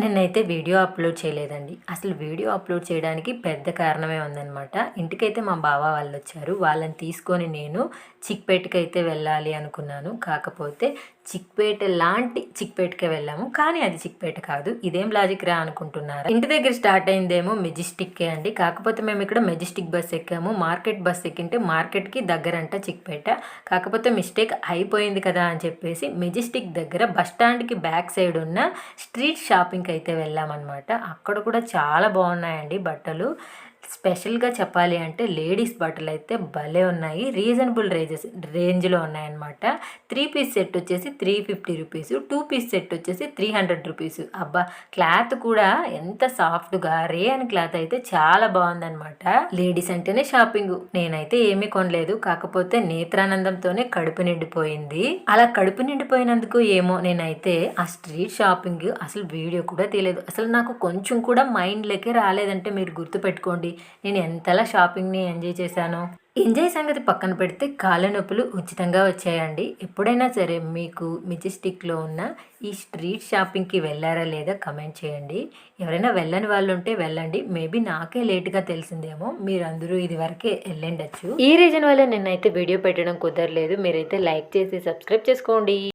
నిన్నైతే video upload చేయలేదండి. అసలు వీడియో అప్లోడ్ చేయడానికి పెద్ద కారణమే ఉందన్నమాట. ఇంటికైతే మా బావ వాళ్ళు వచ్చారు వాళ్ళని తీసుకొని నేను చిక్పేటకి అయితే వెళ్ళాలి అనుకున్నాను. కాకపోతే చిక్పేట లాంటి చిక్పేటకే వెళ్ళాము. కానీ అది చిక్పేట కాదు. ఇదేం లాజిక్ రా అనుకుంటున్నారు? ఇంటి దగ్గర స్టార్ట్ అయిందేమో మెజిస్టిక్కే అండి. కాకపోతే మేము ఇక్కడ మెజిస్టిక్ బస్ ఎక్కాము. మార్కెట్ బస్ ఎక్కింటే మార్కెట్కి దగ్గరంట చిక్పేట. కాకపోతే మిస్టేక్ అయిపోయింది కదా అని చెప్పేసి మెజిస్టిక్ దగ్గర బస్ స్టాండ్కి బ్యాక్ సైడ్ ఉన్న స్ట్రీట్ షాపింగ్ అయితే వెళ్ళామన్నమాట. అక్కడ కూడా చాలా బాగున్నాయండి బట్టలు. స్పెషల్గా చెప్పాలి అంటే లేడీస్ బట్టలు అయితే భలే ఉన్నాయి. రీజనబుల్ రేంజెస్ రేంజ్లో ఉన్నాయన్నమాట. త్రీ పీస్ సెట్ వచ్చేసి three fifty rupees two piece set వచ్చేసి త్రీ హండ్రెడ్ రూపీస్. అబ్బా! క్లాత్ కూడా ఎంత సాఫ్ట్గా రే అని క్లాత్ అయితే చాలా బాగుందన్నమాట. లేడీస్ అంటేనే షాపింగ్. నేనైతే ఏమీ కొనలేదు. కాకపోతే నేత్రానందంతోనే కడుపు నిండిపోయింది. అలా కడుపు నిండిపోయినందుకు ఏమో నేనైతే ఆ స్ట్రీట్ షాపింగ్ అసలు వీడియో కూడా తీయలేదు. అసలు నాకు కొంచెం కూడా మైండ్లోకి రాలేదంటే మీరు గుర్తుపెట్టుకోండి. నేను ఎంతలా షాపింగ్ని ఎంజాయ్ చేశాను. ఎంజాయ్ సంగతి పక్కన పెడితే కాళ్ళ నొప్పులు ఉచితంగా వచ్చాయండి. ఎప్పుడైనా సరే మీకు మెజెస్టిక్లో ఉన్న ఈ స్ట్రీట్ షాపింగ్కి వెళ్ళారా లేదా కమెంట్ చేయండి. ఎవరైనా వెళ్ళని వాళ్ళు ఉంటే వెళ్ళండి. మేబీ నాకే లేట్గా తెలిసిందేమో. మీరు అందరూ ఇది వరకే వెళ్ళండొచ్చు. ఈ రీజన్ వల్ల నిన్నైతే వీడియో పెట్టడం కుదరలేదు. మీరైతే లైక్ చేసి సబ్స్క్రైబ్ చేసుకోండి.